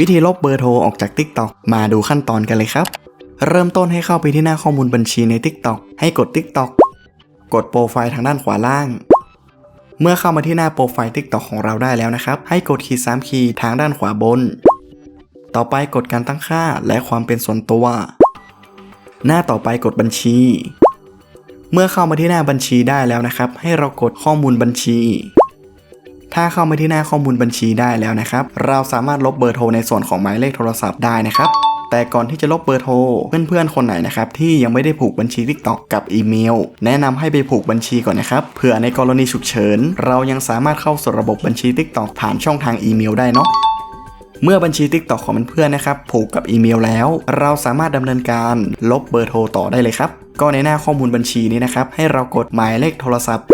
วิธีลบเบอร์โทรออกจาก TikTok มาดูขั้นตอนกันเลยครับ เริ่มต้นให้เข้าไปที่หน้าข้อมูลบัญชีใน TikTok ให้กด TikTok กดโปรไฟล์ทางด้านขวาล่าง เมื่อเข้ามาที่หน้าโปรไฟล์ TikTok ของเราได้แล้วนะครับ ให้กดขีด3ขีดทางด้านขวาบน ต่อไปกดการตั้งค่าและความเป็นส่วนตัว หน้าต่อไปกดบัญชี เมื่อเข้ามาที่หน้าบัญชีได้แล้วนะครับ ให้เรากดข้อมูลบัญชี ถ้าเข้ามาที่หน้าข้อมูลบัญชีได้แล้วนะครับ เราสามารถลบเบอร์โทรในส่วนของหมายเลขโทรศัพท์ได้นะครับแต่ก่อนที่จะลบเบอร์โทร เพื่อนๆ คนไหนนะครับที่ยังไม่ได้ผูกบัญชี TikTok กับอีเมล แนะนำให้ไปผูกบัญชีก่อนนะครับเผื่อในกรณีฉุกเฉิน เรายังสามารถเข้าสู่ระบบบัญชี TikTok ผ่านช่องทางอีเมลได้เนาะเมื่อบัญชี TikTok ของเพื่อนๆนะครับผูกกับอีเมลแล้ว เราสามารถดำเนินการลบเบอร์โทรต่อได้เลยครับก็ในหน้าข้อมูลบัญชีนี้นะครับให้เรากดหมายเลขโทรศัพท์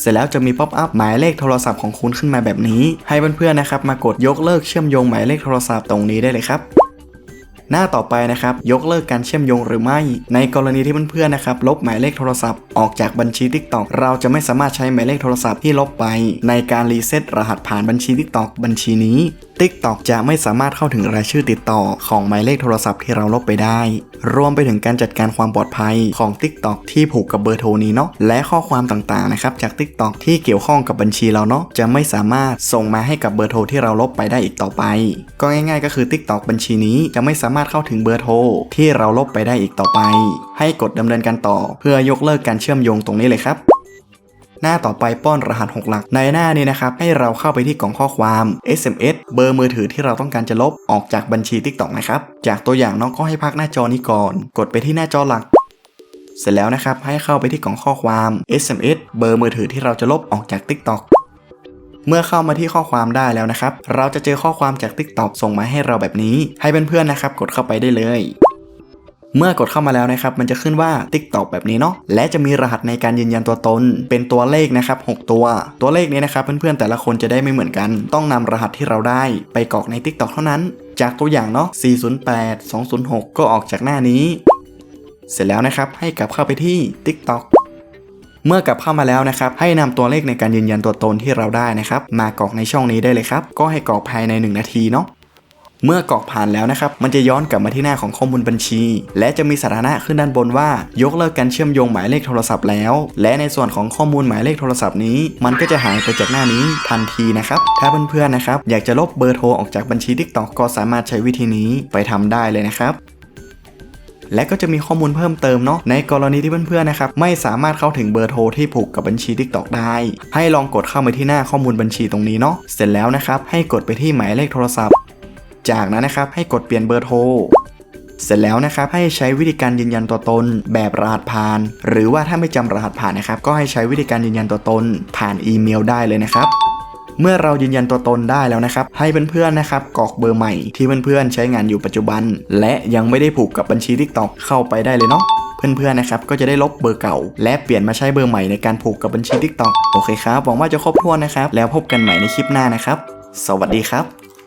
เสร็จแล้วจะมีป๊อปอัพหมายเลขโทรศัพท์ของคุณขึ้นมาแบบนี้ ให้เพื่อนๆนะครับมากดยกเลิกเชื่อมโยงหมายเลขโทรศัพท์ตรงนี้ได้เลยครับหน้าต่อไปนะครับ ยกเลิกการเชื่อมโยงหรือไม่ ในกรณีที่เพื่อนๆนะครับ ลบหมายเลขโทรศัพท์ออกจากบัญชี TikTok เราจะไม่สามารถใช้หมายเลขโทรศัพท์ที่ลบไป ในการรีเซ็ตรหัสผ่านบัญชี TikTok บัญชีนี้ TikTok จะไม่สามารถเข้าถึงรายชื่อติดต่อของหมายเลขโทรศัพท์ที่เราลบไปได้ รวมไปถึงการจัดการความปลอดภัยของ TikTok ที่ผูกกับเบอร์โทรนี้เนาะและข้อความต่างๆนะครับจาก TikTok ที่เกี่ยวข้องกับบัญชีเราเนาะจะไม่สามารถส่งมาให้กับเบอร์โทรที่เราลบไปได้อีกต่อไป ก็ง่าย ๆ ก็คือ TikTok บัญชีนี้จะไม่สามารถเข้าถึงเบอร์โทรที่เราลบไปได้อีกต่อไป ให้กดดำเนินการต่อ เพื่อยกเลิกการเชื่อมโยงตรงนี้เลยครับ หน้าต่อไปป้อนรหัส 6 หลัก ในหน้านี้นะครับ ให้เราเข้าไปที่กล่องข้อความ SMS เบอร์มือถือที่เราต้องการจะลบออกจากบัญชี TikTok นะครับ จากตัวอย่างน้องก็ให้พักหน้าจอนี้ก่อน กดไปที่หน้าจอหลักเสร็จแล้วนะครับ ให้เข้าไปที่กล่องข้อความ SMS เบอร์มือถือที่เราจะลบออกจาก TikTok เมื่อเข้ามาที่ข้อความได้แล้วนะครับ เราจะเจอข้อความจาก TikTok ส่งมาให้เราแบบนี้ ให้เพื่อนๆนะครับ กดเข้าไปได้เลย เมื่อกดเข้ามาแล้วนะครับ มันจะขึ้นว่า TikTok แบบนี้เนาะ และจะมีรหัสในการยืนยันตัวตน เป็นตัวเลขนะครับ 6 ตัว ตัวเลขนี้นะครับ เพื่อนๆแต่ละคนจะได้ไม่เหมือนกัน ต้องนำรหัสที่เราได้ไปกรอกใน TikTok เท่านั้น จากตัวอย่างเนาะ 408 206 ก็ออกจากหน้านี้ เสร็จแล้วนะครับ ให้กลับเข้าไปที่ TikTok เมื่อกลับเข้ามาแล้วนะครับ ให้นำตัวเลขในการยืนยันตัวตนที่เราได้นะครับ มากรอกในช่องนี้ได้เลยครับ ก็ให้กรอกภายใน 1 นาทีเนาะ เมื่อกรอกผ่านแล้วนะครับ มันจะย้อนกลับมาที่หน้าของข้อมูลบัญชี และจะมีสถานะขึ้นด้านบนว่า ยกเลิกการเชื่อมโยงหมายเลขโทรศัพท์แล้ว และในส่วนของข้อมูลหมายเลขโทรศัพท์นี้ มันก็จะหายไปจากหน้านี้ทันทีนะครับ ถ้าเพื่อนๆนะครับ อยากจะลบเบอร์โทรออกจากบัญชี TikTok ก็สามารถใช้วิธีนี้ไปทำได้เลยนะครับและก็จะมีข้อมูลเพิ่มเติมเนาะในกรณีที่เพื่อนๆนะครับไม่สามารถเข้าถึงเบอร์โทรที่ผูกกับบัญชี TikTok ได้ ให้ลองกดเข้ามาที่หน้าข้อมูลบัญชีตรงนี้เนาะเสร็จแล้วนะครับให้กดไปที่หมายเลขโทรศัพท์ จากนั้นนะครับให้กดเปลี่ยนเบอร์โทร เสร็จแล้วนะครับให้ใช้วิธีการยืนยันตัวตน แบบรหัสผ่าน หรือว่าถ้าไม่จำรหัสผ่านนะครับก็ให้ใช้วิธีการยืนยันตัวตน ผ่านอีเมลได้เลยนะครับเมื่อเรายืนยันตัวตนได้แล้วนะครับ ให้เพื่อนๆนะครับกรอกเบอร์ใหม่ที่เพื่อนๆใช้งานอยู่ปัจจุบัน และยังไม่ได้ผูกกับบัญชี TikTok เข้าไปได้เลยเนาะเพื่อนๆนะครับก็จะได้ลบเบอร์เก่า และเปลี่ยนมาใช้เบอร์ใหม่ในการผูกกับบัญชี TikTok โอเคครับหวังว่าจะครบถ้วนนะครับ แล้วพบกันใหม่ในคลิปหน้านะครับ สวัสดีครับ